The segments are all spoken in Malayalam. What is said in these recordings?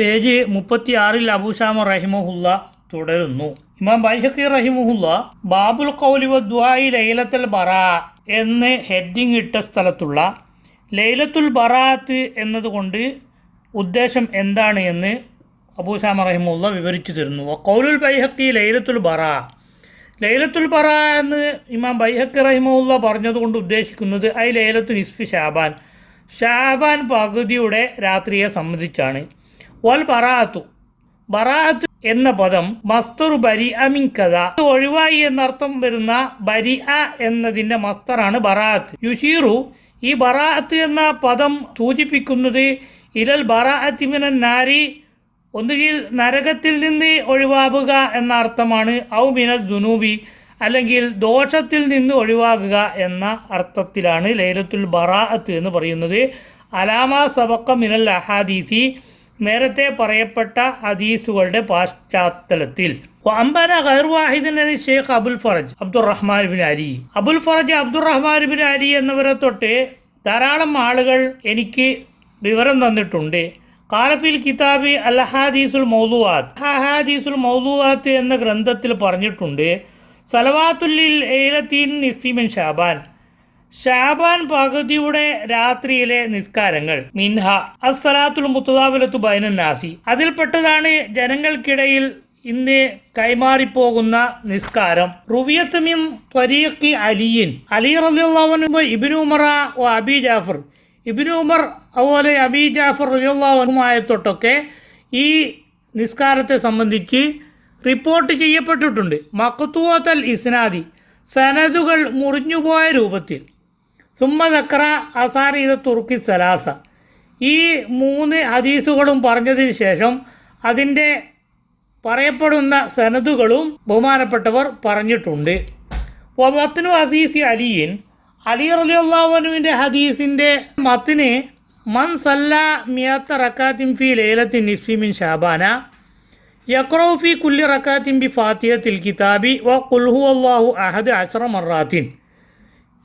പേജ് മുപ്പത്തി ആറിൽ അബൂസാമ റഹിമഹുല്ല തുടരുന്നു. ഇമാം ബൈഹക്കി റഹിമഹുല്ല ബാബുൽ കൗലിവ ദ്വായി ലൈലത്തുൽ ബറ എന്ന് ഹെഡിങ് ഇട്ട സ്ഥലത്തുള്ള ലൈലത്തുൽ ബറാത്ത് എന്നതുകൊണ്ട് ഉദ്ദേശം എന്താണ് എന്ന് അബൂസാമ റഹിമുല്ല വിവരിച്ചു തരുന്നു. കൗലുൽ ബൈഹക്കി ലൈലത്തുൽ ബറ. ലൈലത്തുൽ ബറ എന്ന് ഇമാം ബൈഹക്കി റഹിമുല്ല പറഞ്ഞതുകൊണ്ട് ഉദ്ദേശിക്കുന്നത് ഐ ലൈലത്തുൽ ഇസ്ഫി ഷാബാൻ ഷാബാൻ പകുതിയുടെ രാത്രിയെ സംബന്ധിച്ചാണ്. വൽ ബറാത്തു ബറാത്ത് എന്ന പദം മസ്തുർ ബരി അമിൻ കഥ ഒഴിവായി എന്നർത്ഥം വരുന്ന ബരി അ എന്നതിന്റെ മസ്തറാണ് ബറാത്ത് യുഷീറു ഈ ബറാത്ത് എന്ന പദം സൂചിപ്പിക്കുന്നത് ഇലൽ ബറാഅത്തിമിനൻ നാരി ഒന്നുകിൽ നരകത്തിൽ നിന്ന് ഒഴിവാകുക എന്ന അർത്ഥമാണ്. ഔ മിന ദുനൂബി അല്ലെങ്കിൽ ദോഷത്തിൽ നിന്ന് ഒഴിവാകുക എന്ന അർത്ഥത്തിലാണ് ലൈലത്തുൽ ബറാഅത്ത് എന്ന് പറയുന്നത്. അലാമ സബക്ക മിനൽ അഹാദീസി നേരത്തെ പറയപ്പെട്ട ഹദീസുകളുടെ പാശ്ചാത്തലത്തിൽ. അംബാന ഖൈർവാഹിദിന് Sheikh Abul Faraj Abdurrahman bin Ali. Abul Faraj Abdurrahman bin Ali എന്നിവരെ തൊട്ട് ധാരാളം ആളുകൾ എനിക്ക് വിവരം തന്നിട്ടുണ്ട്. കാലഫിൽ കിതാബി അൽ മൗദുവാത്ത് അഹാദീസുൽ മൗദുവാത്ത് എന്ന ഗ്രന്ഥത്തിൽ പറഞ്ഞിട്ടുണ്ട് സലവാത്തുല്ലിൽ ഏലത്തീൻ നിസീമൻ ഷാബാൻ. ഷാബാൻ പകുതിയുടെ രാത്രിയിലെ നിസ്കാരങ്ങൾ. മിൻഹ അസ്സലാത്തുൽ മുത്തദാവിലത്തു ബൈനൻ നാസി. അതിൽപ്പെട്ടതാണ് ജനങ്ങൾക്കിടയിൽ ഇന്ന് കൈമാറിപ്പോകുന്ന നിസ്കാരം. റുവിയത്തുമിം ത്വരീഖി അലിയിൻ. അലി റലിയുള്ളവനുമ്പ് ഇബിനു ഉമറ ഓ അബി ജാഫർ. ഇബിനു ഉമർ അതുപോലെ അബി ജാഫർ റലിയുള്ളവനുമായ തൊട്ടൊക്കെ ഈ നിസ്കാരത്തെ സംബന്ധിച്ച് റിപ്പോർട്ട് ചെയ്യപ്പെട്ടിട്ടുണ്ട്. മക്കത്തൂത്തൽ ഇസ്നാദി. സനദുകൾ മുറിഞ്ഞുപോയ രൂപത്തിൽ. സുമ്മ ദക്ര ഇത് തുർക്കി സലാസ. ഈ മൂന്ന് ഹദീസുകളും പറഞ്ഞതിന് ശേഷം അതിന്റെ പറയപ്പെടുന്ന സനതുകളും ബഹുമാനപ്പെട്ടവർ പറഞ്ഞിട്ടുണ്ട്. വത്തിനു ഹദീസി അലിയിൻ അലി റലിയുള്ളാഹുവിന്റെ ഹദീസിന്റെ മത്തിന് മൻ സല്ല മിയാത്ത റക്കാത്തിൻ ഫി ലേലത്തിൻ നിസ്ഫിമിൻ ഷാബാന യക്രോഫി കുല്ലി റക്കാത്തിൻ ബി ഫാത്തിയത്തിൽ കിതാബി വ കുൽഹു അള്ളാഹു അഹദ് അഷറ മറാത്തിൻ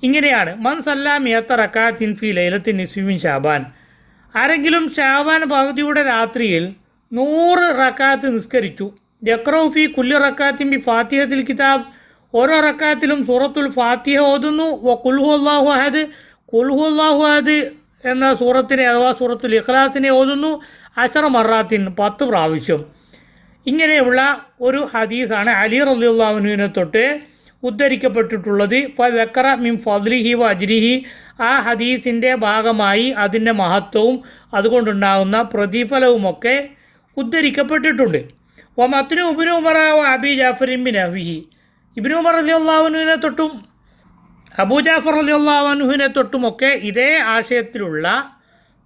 ഇങ്ങനെയാണ് മൻ സല്ല മിയത്ത റക്കാത്തിൻ ഫി ലൈലത്തിൻ നിസ്വിൻ ഷാബാൻ. ആരെങ്കിലും ഷാബാൻ പകുതിയുടെ രാത്രിയിൽ നൂറ് റക്കാത്ത് നിസ്കരിച്ചു. ജക്രൗഫി കുല്ലി റക്കാത്തിൻ ബി ഫാത്തിഹത്തിൽ കിതാബ്. ഓരോ റക്കാത്തിലും സൂറത്തുൽ ഫാത്തിഹ ഓതുന്നു. വ കുൽഹു അള്ളാഹു അഹദ്. കുൽഹു അള്ളാഹു അഹദ് എന്ന സൂറത്തിനെ അഥവാ സൂറത്തുൽ ഇഖ്ലാസിനെ ഓതുന്നു. അഷറ മറാത്തിൻ പത്ത് പ്രാവശ്യം. ഇങ്ങനെയുള്ള ഒരു ഹദീസാണ് അലി റലിയുള്ളാഹുവിനെ തൊട്ട് ഉദ്ധരിക്കപ്പെട്ടിട്ടുള്ളത്. ഫക്കറ മിം ഫദ്ലിഹി വ അജ്രിഹി. ആ ഹദീസിന്റെ ഭാഗമായി അതിന്റെ മഹത്വവും അതുകൊണ്ടുണ്ടാകുന്ന പ്രതിഫലവുമൊക്കെ ഉദ്ധരിക്കപ്പെട്ടിട്ടുണ്ട്. വ മത്തിനു ഉബിനു ഉമറാവ് അബി ജാഫറിൻ ബിൻ അബിഹി. ഇബിനു ഉമർ അലി അള്ളാഹുനുവിനെ തൊട്ടും അബൂ ജാഫർ അലി അള്ളാഹുനുവിനെ തൊട്ടുമൊക്കെ ഇതേ ആശയത്തിലുള്ള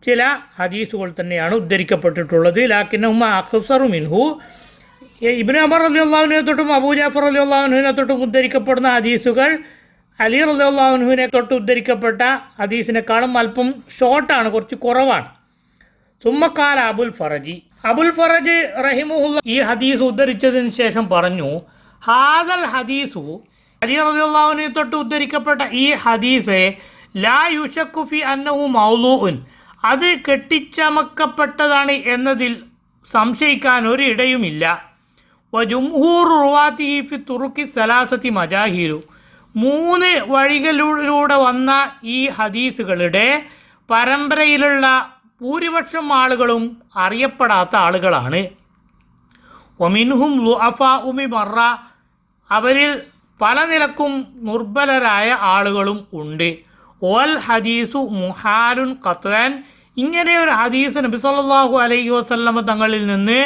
ചില ഹദീസുകൾ തന്നെയാണ് ഉദ്ധരിക്കപ്പെട്ടിട്ടുള്ളത്. ലാക്കിൻ ഉമ്മ അഖ്സറു മിൻഹു. ഇബിന് അമർ അലി അള്ളാഹുവിനെ തൊട്ടും അബൂ ജാഫർ അലി അള്ളാഹുവിനെ തൊട്ടും ഉദ്ധരിക്കപ്പെടുന്ന ഹദീസുകൾ അലി അലി അള്ളാഹുവിനെ തൊട്ട് ഉദ്ധരിക്കപ്പെട്ട ഹദീസിനേക്കാളും അല്പം ഷോർട്ടാണ് കുറച്ച് കുറവാണ്. സുമ്മക്കാല അബുൽ ഫറജി. അബുൽ ഫറജ് റഹിമുല്ല ഈ ഹദീസ് ഉദ്ധരിച്ചതിന് ശേഷം പറഞ്ഞു ഹാദൽ ഹദീസു അലി അലി അള്ളാഹുനെ തൊട്ട് ഉദ്ധരിക്കപ്പെട്ട ഈ ഹദീസ് ലാ യുഷക്കുഫി അന്നഹു മൗലൂൻ അത് കെട്ടിച്ചമക്കപ്പെട്ടതാണ് എന്നതിൽ സംശയിക്കാൻ ഒരു ഇടയുമില്ല. വജുംഹൂർ റുവാത്തി തുറുക്കി സലാസത്തി മജാഹിരു മൂന്ന് വഴികളിലൂടെ വന്ന ഈ ഹദീസുകളുടെ പരമ്പരയിലുള്ള ഭൂരിപക്ഷം ആളുകളും അറിയപ്പെടാത്ത ആളുകളാണ്. ഒമിൻഹും ലുഅഫ ഉമി മറ. അവരിൽ പല നിലക്കും നിർബലരായ ആളുകളും ഉണ്ട്. ഓൽ ഹദീസു മുഹാരുൻ ഖത്താൻ ഇങ്ങനെ ഒരു ഹദീസ് നബി സല്ലല്ലാഹു അലൈഹി വസല്ലമ തങ്ങളിൽ നിന്ന്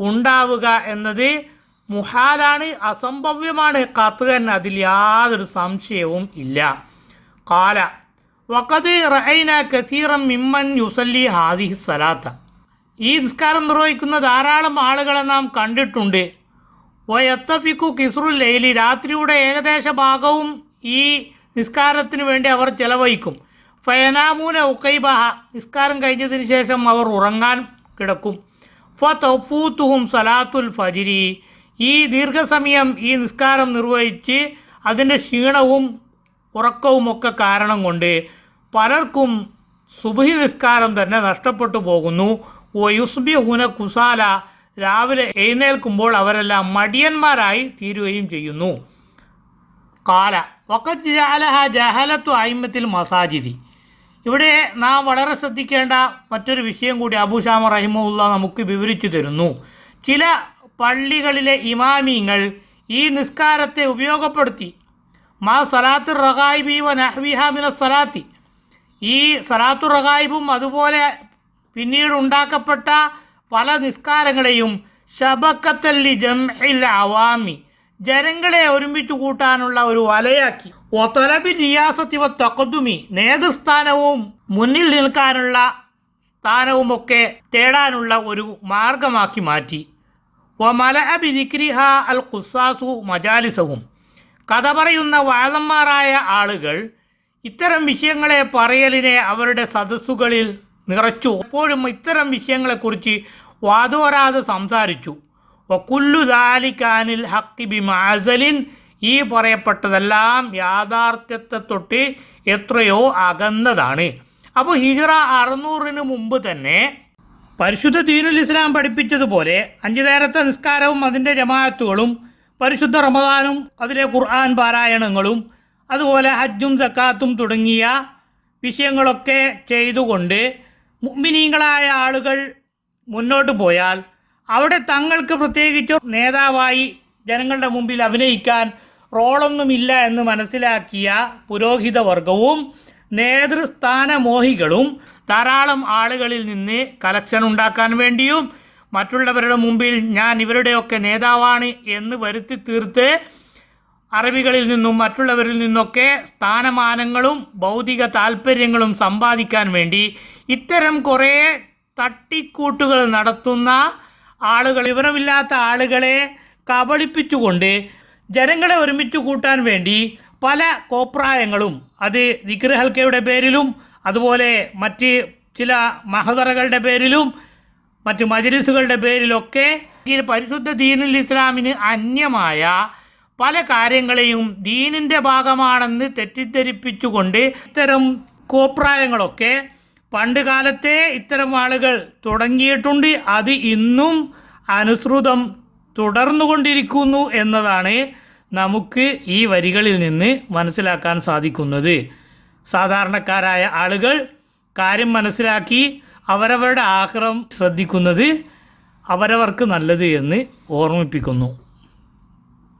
ഉണ്ടാവുക എന്നത് മുഹാലാണ് അസംഭവ്യമാണ്. കത്തുകൻ അതിൽ യാതൊരു സംശയവും ഇല്ല. കാല വക്കത് റഹൈന കസീറം മിമ്മൻ യുസല്ലി ഹാദിഹി സലാത്ത. ഈ നിസ്കാരം നിർവഹിക്കുന്ന ധാരാളം ആളുകളെ നാം കണ്ടിട്ടുണ്ട്. വയത്തഫിക്കു കിസ്റുൽ ലൈലി. രാത്രിയുടെ ഏകദേശ ഭാഗവും ഈ നിസ്കാരത്തിന് വേണ്ടി അവർ ചെലവഴിക്കും. ഫയനാമൂന ഉക്കൈബഹ നിസ്കാരം കഴിഞ്ഞതിന് ശേഷം അവർ ഉറങ്ങാൻ കിടക്കും. ഫ തൗഫൂത്തുഹും സലാത്തുൽ ഫജിരി. ഈ ദീർഘസമയം ഈ നിസ്കാരം നിർവഹിച്ച് അതിന്റെ ക്ഷീണവും ഉറക്കവുമൊക്കെ കാരണം കൊണ്ട് പലർക്കും സുബഹി നിസ്കാരം തന്നെ നഷ്ടപ്പെട്ടു പോകുന്നു. ഒയുസ്ബിഹുന കുസാല. രാവിലെ എഴുന്നേൽക്കുമ്പോൾ അവരെല്ലാം മടിയന്മാരായി തീരുകയും ചെയ്യുന്നു. കാല. വക്കത്ത് ജാലഹ ജഹലത്തു അയിമത്തിൽ മസാജിദി. ഇവിടെ നാം വളരെ ശ്രദ്ധിക്കേണ്ട മറ്റൊരു വിഷയം കൂടി അബുഷാമ റഹിമുല്ല നമുക്ക് വിവരിച്ചു തരുന്നു. ചില പള്ളികളിലെ ഇമാമിങ്ങൾ ഈ നിസ്കാരത്തെ ഉപയോഗപ്പെടുത്തി മാ സലാത്തു റഗായിബി വ നഹ്വിഹ സലാത്തി ഈ സലാത്തു റഹായിബും അതുപോലെ പിന്നീട് ഉണ്ടാക്കപ്പെട്ട പല നിസ്കാരങ്ങളെയും ഷബക്കത്തല്ലി ജംഹിൽ അവാമി ജനങ്ങളെ ഒരുമിച്ച് കൂട്ടാനുള്ള ഒരു വലയാക്കി. ഒത്തലബി റിയാസത്തിവ തൊക്കതുമി നേതൃസ്ഥാനവും മുന്നിൽ നിൽക്കാനുള്ള സ്ഥാനവുമൊക്കെ തേടാനുള്ള ഒരു മാർഗമാക്കി മാറ്റി. വമല ബിദിക്രിഹ അൽ ഖുസാസു മജാലിസവും കഥ പറയുന്ന വാദന്മാരായ ആളുകൾ ഇത്തരം വിഷയങ്ങളെ പറയലിനെ അവരുടെ സദസ്സുകളിൽ നിറച്ചു. എപ്പോഴും ഇത്തരം വിഷയങ്ങളെക്കുറിച്ച് വാദോരാതെ സംസാരിച്ചു. വക്കുല്ലു ദാലിക്കാനിൽ ഹക്കി ബി മാസലിൻ ഈ പറയപ്പെട്ടതെല്ലാം യാഥാർത്ഥ്യത്തെ തൊട്ട് എത്രയോ അകന്നതാണ്. അപ്പോൾ ഹിജറ അറുന്നൂറിന് മുമ്പ് തന്നെ പരിശുദ്ധ ദീനുൽ ഇസ്ലാം പഠിപ്പിച്ചതുപോലെ അഞ്ചു നേരത്തെ നിസ്കാരവും അതിന്റെ ജമാഅത്തുകളും പരിശുദ്ധ റമദാനും അതിലെ ഖുർആൻ പാരായണങ്ങളും അതുപോലെ ഹജ്ജും സക്കാത്തും തുടങ്ങിയ വിഷയങ്ങളൊക്കെ ചെയ്തുകൊണ്ട് മുഅ്മിനീങ്ങളായ ആളുകൾ മുന്നോട്ട് പോയാൽ അവിടെ തങ്ങൾക്ക് പ്രത്യേകിച്ച് നേതാവായി ജനങ്ങളുടെ മുമ്പിൽ അഭിനയിക്കാൻ റോളൊന്നുമില്ല എന്ന് മനസ്സിലാക്കിയ പുരോഹിത വർഗവും നേതൃസ്ഥാനമോഹികളും ധാരാളം ആളുകളിൽ നിന്ന് കലക്ഷൻ ഉണ്ടാക്കാൻ വേണ്ടിയും മറ്റുള്ളവരുടെ മുമ്പിൽ ഞാൻ ഇവരുടെയൊക്കെ നേതാവാണ് എന്ന് വരുത്തി തീർത്ത് അറബികളിൽ നിന്നും മറ്റുള്ളവരിൽ നിന്നൊക്കെ സ്ഥാനമാനങ്ങളും ഭൗതിക താല്പര്യങ്ങളും സമ്പാദിക്കാൻ വേണ്ടി ഇത്തരം കുറേ തട്ടിക്കൂട്ടുകൾ നടത്തുന്ന ആളുകൾ വിവരമില്ലാത്ത ആളുകളെ കബളിപ്പിച്ചുകൊണ്ട് ജനങ്ങളെ ഒരുമിച്ച് കൂട്ടാൻ വേണ്ടി പല കോപ്രായങ്ങളും അത് ദിക്ർ ഹൽക്കയുടെ പേരിലും അതുപോലെ മറ്റ് ചില മഹദറകളുടെ പേരിലും മറ്റ് മജ്ലിസുകളുടെ പേരിലൊക്കെ ഈ പരിശുദ്ധ ദീനുൽ ഇസ്ലാമിന് അന്യമായ പല കാര്യങ്ങളെയും ദീനിന്റെ ഭാഗമാണെന്ന് തെറ്റിദ്ധരിപ്പിച്ചുകൊണ്ട് ഇത്തരം കോപ്രായങ്ങളൊക്കെ പണ്ട് കാലത്തെ ഇത്തരം ആളുകൾ തുടങ്ങിയിട്ടുണ്ട്. അത് ഇന്നും അനുസൃതം തുടർന്നുകൊണ്ടിരിക്കുന്നു എന്നതാണ് നമുക്ക് ഈ വരികളിൽ നിന്ന് മനസ്സിലാക്കാൻ സാധിക്കുന്നത്. സാധാരണക്കാരായ ആളുകൾ കാര്യം മനസ്സിലാക്കി അവരവരുടെ ആഗ്രഹം ശ്രദ്ധിക്കുന്നത് അവരവർക്ക് നല്ലത് എന്ന് ഓർമ്മിപ്പിക്കുന്നു.